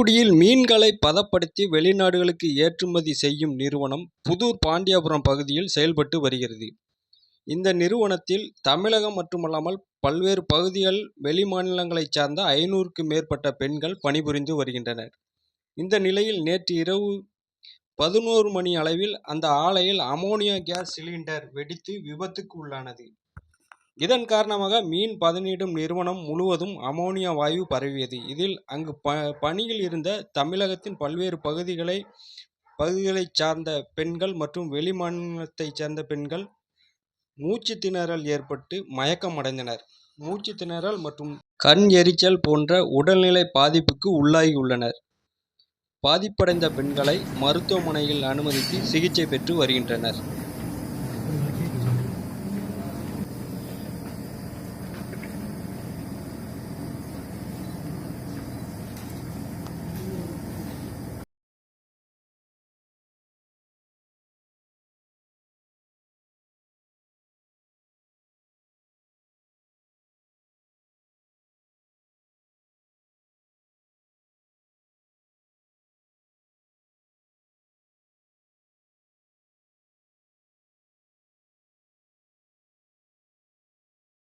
தூத்துக்குடியில் மீன்களை பதப்படுத்தி வெளிநாடுகளுக்கு ஏற்றுமதி செய்யும் நிறுவனம் புதூர் பாண்டியாபுரம் பகுதியில் செயல்பட்டு வருகிறது. இந்த நிறுவனத்தில் தமிழகம் மட்டுமல்லாமல் பல்வேறு பகுதிகள், வெளிமாநிலங்களைச் சார்ந்த ஐநூறுக்கு மேற்பட்ட பெண்கள் பணிபுரிந்து வருகின்றனர். இந்த நிலையில் நேற்று இரவு பதினோரு மணி அளவில் அந்த ஆலையில் அமோனியா கேஸ் சிலிண்டர் வெடித்து விபத்துக்கு உள்ளானது. இதன் காரணமாக மீன் பதனிடும் நிறுவனம் முழுவதும் அமோனியா வாயு பரவியது. இதில் அங்கு ப பணியில் இருந்த தமிழகத்தின் பல்வேறு பகுதிகளை பகுதிகளைச் சார்ந்த பெண்கள் மற்றும் வெளிமாநிலத்தைச் சேர்ந்த பெண்கள் மூச்சு திணறல் ஏற்பட்டு மயக்கம் அடைந்தனர். மூச்சு திணறல் மற்றும் கண் எரிச்சல் போன்ற உடல்நிலை பாதிப்புக்கு உள்ளாகியுள்ளனர். பாதிப்படைந்த பெண்களை மருத்துவமனையில் அனுமதித்து சிகிச்சை பெற்று வருகின்றனர்.